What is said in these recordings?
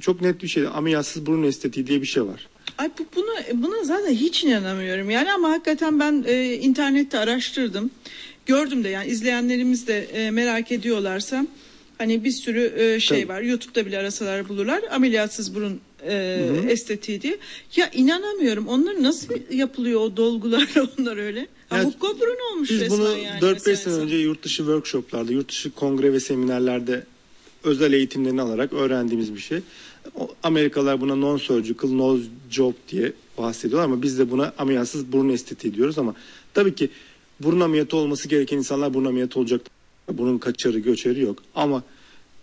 Çok net bir şey. Ameliyatsız burun estetiği diye bir şey var. Ay bu, buna, buna zaten hiç inanamıyorum. Yani ama hakikaten ben e, internette araştırdım. Gördüm de yani izleyenlerimiz de e, merak ediyorlarsa hani bir sürü e, şey Tabii. var. YouTube'da bile arasalar bulurlar. Ameliyatsız burun e, estetiği diye. Ya inanamıyorum. Onlar nasıl yapılıyor o dolgular onlar öyle? Ha, Yani burun olmuş Biz resmen bunu yani. 4-5 mesela sene önce yurt dışı workshoplarda, yurt dışı kongre ve seminerlerde özel eğitimlerini alarak öğrendiğimiz bir şey. Amerikalılar buna non-surgical, nose job diye bahsediyorlar ama biz de buna ameliyatsız burun estetiği diyoruz ama tabii ki burun ameliyatı olması gereken insanlar burun ameliyatı olacak. Bunun kaçarı göçeri yok ama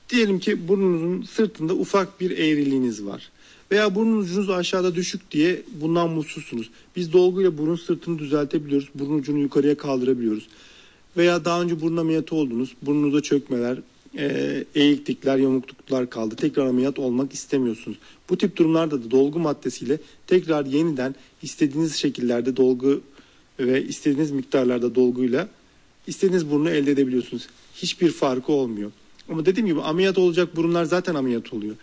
diyelim ki burnunuzun sırtında ufak bir eğriliğiniz var. Veya burnun ucunuz aşağıda düşük diye bundan mutsuzsunuz. Biz dolguyla burun sırtını düzeltebiliyoruz. Burun ucunu yukarıya kaldırabiliyoruz. Veya daha önce burun ameliyatı oldunuz. Burnunuza çökmeler, e, eğiklikler, yamukluklar kaldı. Tekrar ameliyat olmak istemiyorsunuz. Bu tip durumlarda da dolgu maddesiyle tekrar yeniden istediğiniz şekillerde dolgu ve istediğiniz miktarlarda dolguyla istediğiniz burnu elde edebiliyorsunuz. Hiçbir farkı olmuyor. Ama dediğim gibi ameliyat olacak burunlar zaten ameliyat oluyor.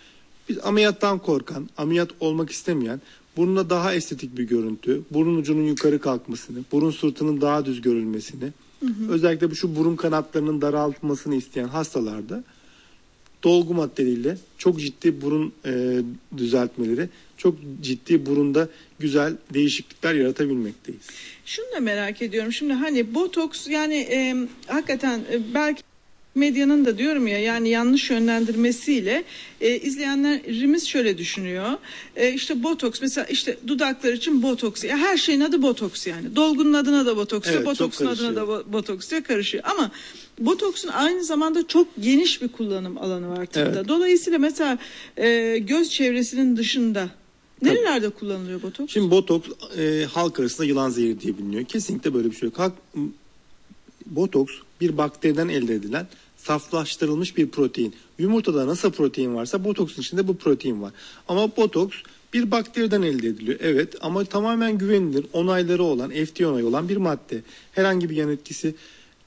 Biz ameliyattan korkan, ameliyat olmak istemeyen, burnuna daha estetik bir görüntü, burun ucunun yukarı kalkmasını, burun sırtının daha düz görülmesini, özellikle bu şu burun kanatlarının daraltmasını isteyen hastalarda dolgu maddeleriyle çok ciddi burun e, düzeltmeleri, çok ciddi burunda güzel değişiklikler yaratabilmekteyiz. Şunu da merak ediyorum. Şimdi hani botoks yani e, hakikaten e, belki medyanın da diyorum ya yani yanlış yönlendirmesiyle e, izleyenlerimiz şöyle düşünüyor. E, işte botoks mesela işte dudaklar için botoks. Ya her şeyin adı botoks yani. Dolgunun adına da botoks Evet, botoksun adına da botoks diye karışıyor. Ama botoksun aynı zamanda çok geniş bir kullanım alanı var. Evet. Dolayısıyla mesela e, göz çevresinin dışında nerelerde kullanılıyor botoks? Şimdi botoks e, halk arasında yılan zehri diye biliniyor. Kesinlikle böyle bir şey yok. Halk, botoks bir bakteriden elde edilen saflaştırılmış bir protein. Yumurtada nasıl protein varsa botoksun içinde bu protein var. Ama botoks bir bakteriden elde ediliyor. Evet ama tamamen güvenilir, onayları olan, FDA onayı olan bir madde. Herhangi bir yan etkisi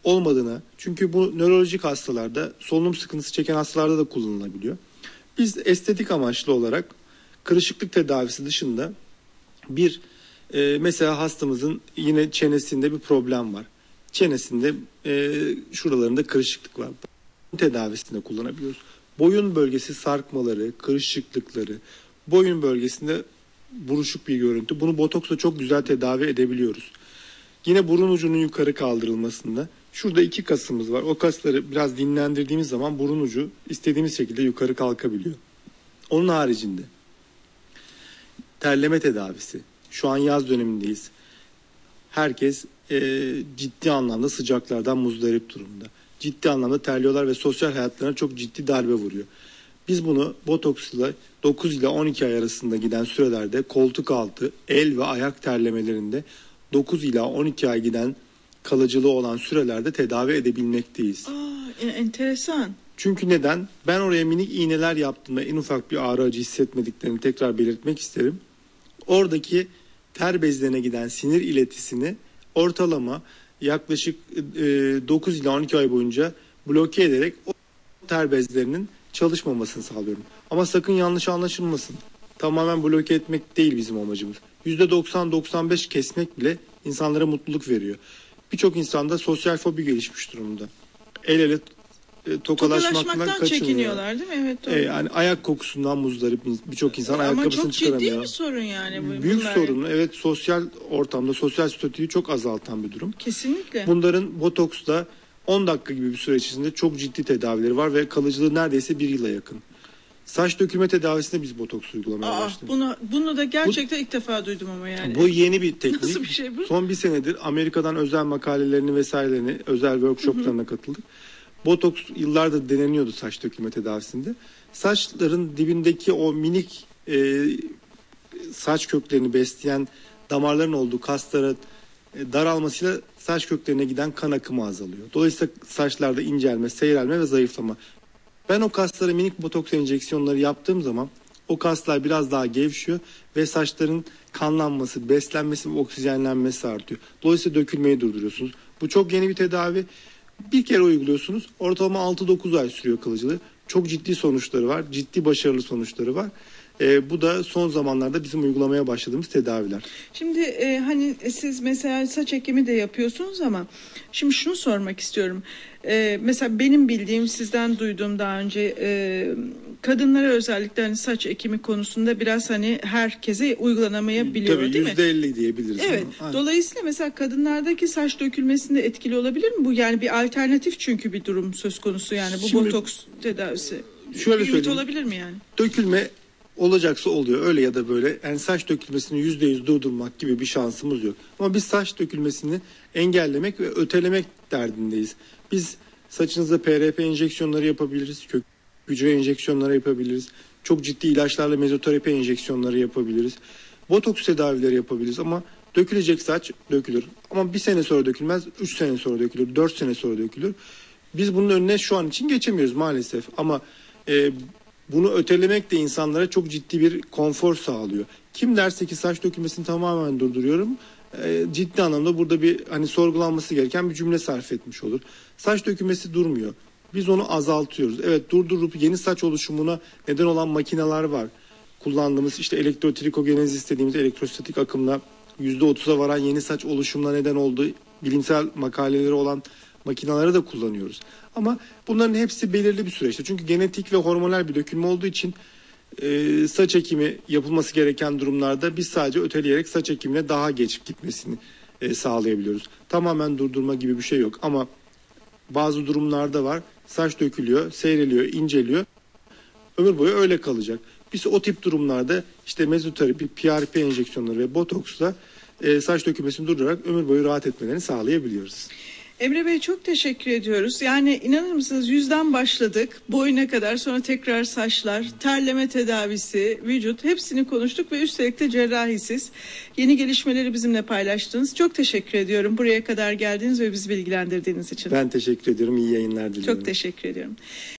olmadığına çünkü bu nörolojik hastalarda solunum sıkıntısı çeken hastalarda da kullanılabiliyor. Biz estetik amaçlı olarak kırışıklık tedavisi dışında bir e, mesela hastamızın yine çenesinde bir problem var. Çenesinde e, şuralarında kırışıklık var. Bu tedavisinde kullanabiliyoruz. Boyun bölgesi sarkmaları, kırışıklıkları, boyun bölgesinde buruşuk bir görüntü. Bunu botoksla çok güzel tedavi edebiliyoruz. Yine burun ucunun yukarı kaldırılmasında şurada iki kasımız var. O kasları biraz dinlendirdiğimiz zaman burun ucu istediğimiz şekilde yukarı kalkabiliyor. Onun haricinde terleme tedavisi. Şu an yaz dönemindeyiz. Herkes e, ciddi anlamda sıcaklardan muzdarip durumda. Ciddi anlamda terliyorlar ve sosyal hayatlarına çok ciddi darbe vuruyor. Biz bunu botoksla 9 ile 12 ay arasında giden sürelerde koltuk altı, el ve ayak terlemelerinde 9 ila 12 ay giden kalıcılığı olan sürelerde tedavi edebilmekteyiz. Aa, e- enteresan. Çünkü neden? Ben oraya minik iğneler yaptığımda en ufak bir ağrı acı hissetmediklerini tekrar belirtmek isterim. Oradaki ter bezlerine giden sinir iletisini ortalama yaklaşık e, 9 ila 12 ay boyunca bloke ederek o ter bezlerinin çalışmamasını sağlıyorum. Ama sakın yanlış anlaşılmasın. Tamamen bloke etmek değil bizim amacımız. %90-95 kesmek bile insanlara mutluluk veriyor. Birçok insanda sosyal fobi gelişmiş durumda. El ele e, tokalaşmaktan çekiniyorlar değil mi? Evet doğru. E, yani ayak kokusundan muzdarip birçok insan Ama ayakkabısını çok ciddi çıkaramıyor. bir sorun yani. bu- Büyük bunlar. sorun. Evet sosyal ortamda sosyal statüyü çok azaltan bir durum. Kesinlikle. Bunların botoksla 10 dakika gibi bir süre içerisinde çok ciddi tedavileri var ve kalıcılığı neredeyse bir yıla yakın. Saç dökülme tedavisinde biz botoks uygulamaya Aa, başladık. bunu, bunu da gerçekten ilk defa duydum ama yani. Bu yeni bir teknik. Nasıl bir şey bu? Son bir senedir Amerika'dan özel makalelerini vesairelerini, özel workshoplarına katıldık. Botoks yıllardır deneniyordu saç dökülme tedavisinde. Saçların dibindeki o minik e, saç köklerini besleyen damarların olduğu kaslara e, daralmasıyla saç köklerine giden kan akımı azalıyor. Dolayısıyla saçlarda incelme, seyrelme ve zayıflama. Ben o kaslara minik botoks enjeksiyonları yaptığım zaman o kaslar biraz daha gevşiyor ve saçların kanlanması, beslenmesi ve oksijenlenmesi artıyor. Dolayısıyla dökülmeyi durduruyorsunuz. Bu çok yeni bir tedavi. Bir kere uyguluyorsunuz. Ortalama 6-9 ay sürüyor kalıcılığı. çok ciddi sonuçları var. Ciddi başarılı sonuçları var. E, bu da son zamanlarda bizim uygulamaya başladığımız tedaviler. Şimdi e, hani siz mesela saç ekimi de yapıyorsunuz ama şimdi şunu sormak istiyorum. E, mesela benim bildiğim sizden duyduğum daha önce e, kadınlara özellikle hani saç ekimi konusunda biraz hani herkese uygulanamayabiliyor Tabii değil mi? yüzde elli diyebiliriz. Evet. Aynen. Dolayısıyla mesela kadınlardaki saç dökülmesinde etkili olabilir mi bu? Yani bir alternatif çünkü bir durum söz konusu yani bu Şimdi- botoks tedavisi. Şöyle bir söyleyeyim. olabilir mi yani? dökülme olacaksa oluyor öyle ya da böyle yani saç dökülmesini yüzde yüz durdurmak gibi bir şansımız yok. Ama biz saç dökülmesini engellemek ve ötelemek derdindeyiz. Biz saçınıza PRP enjeksiyonları yapabiliriz, kök hücre enjeksiyonları yapabiliriz. Çok ciddi ilaçlarla mezoterapi enjeksiyonları yapabiliriz. Botoks tedavileri yapabiliriz ama dökülecek saç dökülür. Ama bir sene sonra dökülmez, üç sene sonra dökülür, dört sene sonra dökülür. Biz bunun önüne şu an için geçemiyoruz maalesef. Ama e, bunu ötelemek de insanlara çok ciddi bir konfor sağlıyor. Kim derse ki saç dökülmesini tamamen durduruyorum. e, ciddi anlamda burada bir hani sorgulanması gereken bir cümle sarf etmiş olur. Saç dökülmesi durmuyor. Biz onu azaltıyoruz. Evet durdurup yeni saç oluşumuna neden olan makineler var. Kullandığımız işte elektrotrikogenezis dediğimiz elektrostatik akımla %30'a varan yeni saç oluşumuna neden olduğu bilimsel makaleleri olan makineleri de kullanıyoruz. Ama bunların hepsi belirli bir süreçte. Çünkü genetik ve hormonal bir dökülme olduğu için e, saç ekimi yapılması gereken durumlarda biz sadece öteleyerek saç ekimine daha geç gitmesini e, sağlayabiliyoruz. Tamamen durdurma gibi bir şey yok ama bazı durumlarda var. Saç dökülüyor, seyreliyor, inceliyor. Ömür boyu öyle kalacak. Biz o tip durumlarda işte mezoterapi, PRP enjeksiyonları ve botoksla e, saç dökülmesini durdurarak ömür boyu rahat etmelerini sağlayabiliyoruz. Emre Bey çok teşekkür ediyoruz. Yani inanır mısınız yüzden başladık. Boyuna kadar sonra tekrar saçlar, terleme tedavisi, vücut hepsini konuştuk ve üstelik de cerrahisiz. Yeni gelişmeleri bizimle paylaştınız. Çok teşekkür ediyorum buraya kadar geldiğiniz ve bizi bilgilendirdiğiniz için. Ben teşekkür ediyorum. İyi yayınlar diliyorum. Çok teşekkür ediyorum.